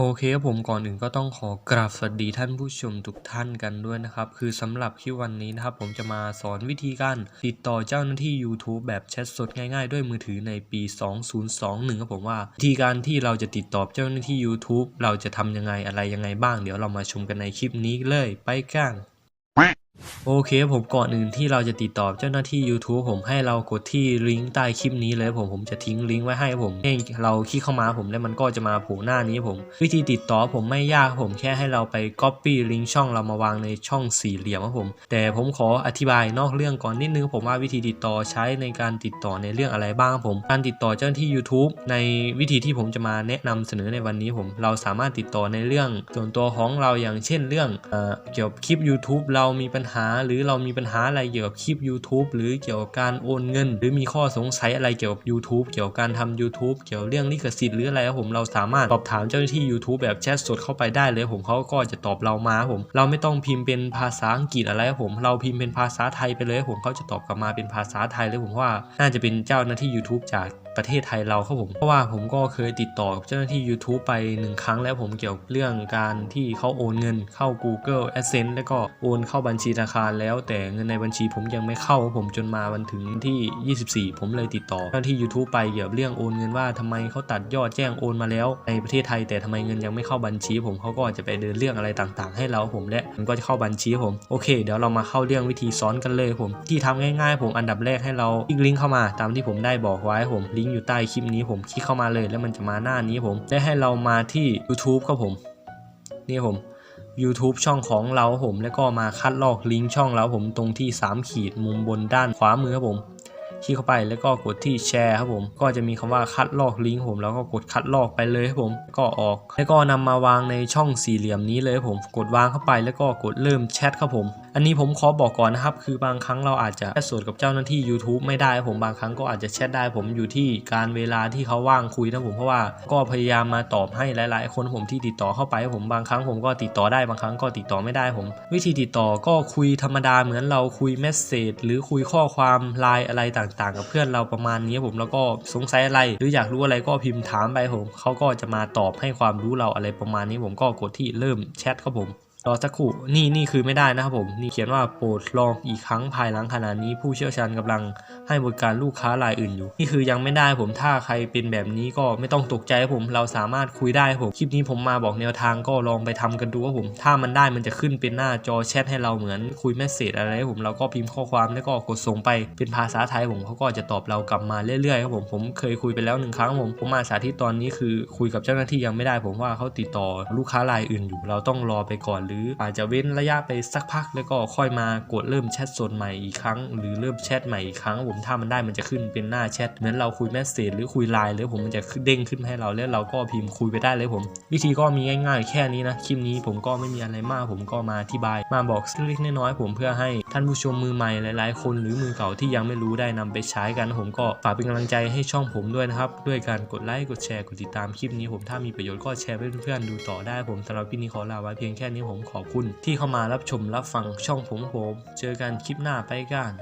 โอเคครับผมก่อนอื่นก็ต้องขอกราบสวัสดีท่านผู้ชมทุกท่านกันด้วยนะครับ คือสำหรับคลิปวันนี้นะครับ ผมจะมาสอนวิธีการติดต่อเจ้าหน้าที่ YouTube แบบแชทสดง่ายๆ ด้วยมือถือในปี 2021ครับผมว่าวิธีการที่เราจะติดต่อเจ้าหน้าที่ YouTube เราจะทำยังไงอะไรยังไงบ้าง เดี๋ยวเรามาชมกันในคลิปนี้เลยไปกัน โอเคผมก่อนอื่นที่เราจะติดต่อเจ้าหน้าที่ YouTube ผมให้เรากดที่ลิงก์ใต้คลิปนี้เลยผมผมจะทิ้งลิงก์ไว้ให้ผมให้เราคลิกเข้ามาผมแล้วมันก็จะมาโผล่หน้านี้ผม วิธีติดต่อผมไม่ยากผมแค่ให้เราไป Copy ลิงก์ช่องเรามาวางในช่องสี่เหลี่ยมครับผม แต่ผมขออธิบายนอกเรื่องก่อนนิดนึงผมว่าวิธีติดต่อใช้ในการติดต่อในเรื่องอะไรบ้างครับผม การติดต่อเจ้าหน้าที่ YouTube ในวิธีที่ผมจะมาแนะนำเสนอในวันนี้ผม เราสามารถติดต่อในเรื่องส่วนตัวของเราอย่างเช่นเรื่องเออเกี่ยวกับคลิป YouTube เรามีปัญหา หรือเรามีปัญหาอะไรเกี่ยวกับคลิป YouTube หรือเกี่ยวกับการโอนเงิน หรือมีข้อสงสัยอะไรเกี่ยวกับ YouTube เกี่ยวกับการทำ YouTube เกี่ยวเรื่องลิขสิทธิ์หรืออะไรครับผมเราสามารถสอบถามเจ้าหน้าที่ YouTube แบบแชทสดเข้าไปได้เลยผมเขาก็จะตอบเรามาครับผม เราไม่ต้องพิมพ์เป็นภาษาอังกฤษอะไรครับผม เราพิมพ์เป็นภาษาไทยไปเลยครับผมเขาจะตอบกลับมาเป็นภาษาไทยเลยผมว่าน่าจะเป็นเจ้าหน้าที่ YouTube จาก ประเทศไทยเราครับผมเพราะว่าผมก็เคยติดต่อกับเจ้าหน้าที่ YouTube ไปหนึ่งครั้งแล้วผมเกี่ยวเรื่องการที่เขาโอนเงินเข้า Google Adsense แล้วก็โอนเข้าบัญชีธนาคารแล้วแต่เงินในบัญชีผมยังไม่เข้าผมจนมาวันถึงที่ 24 ผมเลยติดต่อเจ้าหน้าที่ YouTube ไปเกี่ยวเรื่องโอนเงินว่าทำไมเขาตัดยอดแจ้งโอนมาแล้วในประเทศไทยแต่ทำไมเงินยังไม่เข้าบัญชี ผมเขาก็จะไปเดินเรื่องอะไรต่างๆ ให้เราผมและมันก็จะเข้าบัญชีผมโอเค เดี๋ยวเรามาเข้าเรื่องวิธีสอนกันเลยผมที่ทำง่าย ๆ ผมอันดับแรกให้เราคลิกลิงก์เข้ามาตามที่ผมได้บอกไว้ผมลิงก์อยู่ใต้คลิปนี้ผมคลิกเข้ามาเลยแล้วมันจะมาหน้านี้ผมได้ให้เรามาที่ YouTube ครับผมนี่ผม YouTube ช่องของเราผมแล้วก็มาคัดลอกลิงก์ช่องเราผมตรงที่ 3 ขีดมุมบนด้านขวามือครับผม คลิกเข้าไปแล้วก็กดที่แชร์ครับผม ก็จะมีคำว่าคัดลอกลิงก์ผมแล้วก็กดคัดลอกไปเลยครับผมก็ออก แล้วก็นำมาวางในช่องสี่เหลี่ยมนี้เลยครับผม กดวางเข้าไปแล้วก็กดเริ่มแชทครับผม อันนี้ผมขอบอกก่อนนะครับ คือบางครั้งเราอาจจะแชทสดกับเจ้าหน้าที่ YouTube ไม่ได้ครับผมบางครั้งก็อาจจะแชทได้ผมอยู่ที่การเวลาที่เขาว่างคุยนะผมเพราะว่าก็พยายามมาตอบให้หลาย ๆ คนผมที่ติดต่อเข้าไปครับผมบางครั้งผมก็ติดต่อได้บางครั้งก็ติดต่อไม่ได้ผม วิธีติดต่อก็คุยธรรมดาเหมือนเราคุยเมสเซจหรือคุยข้อความไลน์อะไรต่างๆ กับเพื่อนเราประมาณนี้ผมแล้วก็สงสัยอะไร หรืออยากรู้อะไรก็พิมพ์ถามไปผมเขาก็จะมาตอบให้ความรู้เราอะไรประมาณนี้ผมก็กดที่เริ่มแชทครับผม รอสักครู่นี่นี่คือไม่ได้นะครับผม นี่เขียนว่าโปรดลองอีกครั้งภายหลังขณะนี้ผู้เชี่ยวชาญกำลังให้บริการลูกค้ารายอื่นอยู่ นี่คือยังไม่ได้ผมถ้าใครเป็นแบบนี้ก็ไม่ต้องตกใจผม เราสามารถคุยได้ผม คลิปนี้ผมมาบอกแนวทางก็ลองไปทำกันดูครับผม ถ้ามันได้มันจะขึ้นเป็นหน้าจอแชทให้เราเหมือนคุยเมสเซจอะไรผมเราก็พิมพ์ข้อความแล้วก็กดส่งไปเป็นภาษาไทยผมเขาก็จะตอบเรากลับมาเรื่อยๆครับผมผมเคยคุยไปแล้วหนึ่งครั้งผมผมมาสาธิตตอนนี้คือคุยกับเจ้าหน้าที่ยังไม่ได้ ผมว่าเขาติดต่อลูกค้ารายอื่นอยู่ เราต้องรอไปก่อนหรืออาจจะเว้นระยะไปสักพัก แล้วก็ค่อยมากดเริ่มแชทสดใหม่อีกครั้ง หรือเริ่มแชทใหม่อีกครั้งผมถ้ามันได้มันจะขึ้นเป็นหน้าแชทเหมือนเราคุยเมสเซจหรือคุยไลน์เลยผมมันจะเด้งขึ้นให้เราแล้วเราก็พิมพ์คุยไปได้เลยผม วิธีก็มีง่ายๆ แค่นี้นะคลิปนี้ผมก็ไม่มีอะไรมาก ผมก็มาอธิบาย มาบอกเล็กๆน้อยๆผมเพื่อให้ท่านผู้ชมมือใหม่หลายๆ คนหรือมือเก่าที่ยังไม่รู้ได้นำไปใช้กัน ผมก็ฝากเป็นกำลังใจให้ช่องผมด้วยนะครับด้วยการกดไลค์กดแชร์กดติดตามคลิปนี้ผมถ้ามีประโยชน์ก็แชร์ให้เพื่อนๆดูต่อได้ผมสำหรับคลิปนี้ขอลาไว้เพียงแค่นี้ผมขอบคุณที่เข้ามารับชมรับฟังช่องผมผม เจอกันคลิปหน้าไปกัน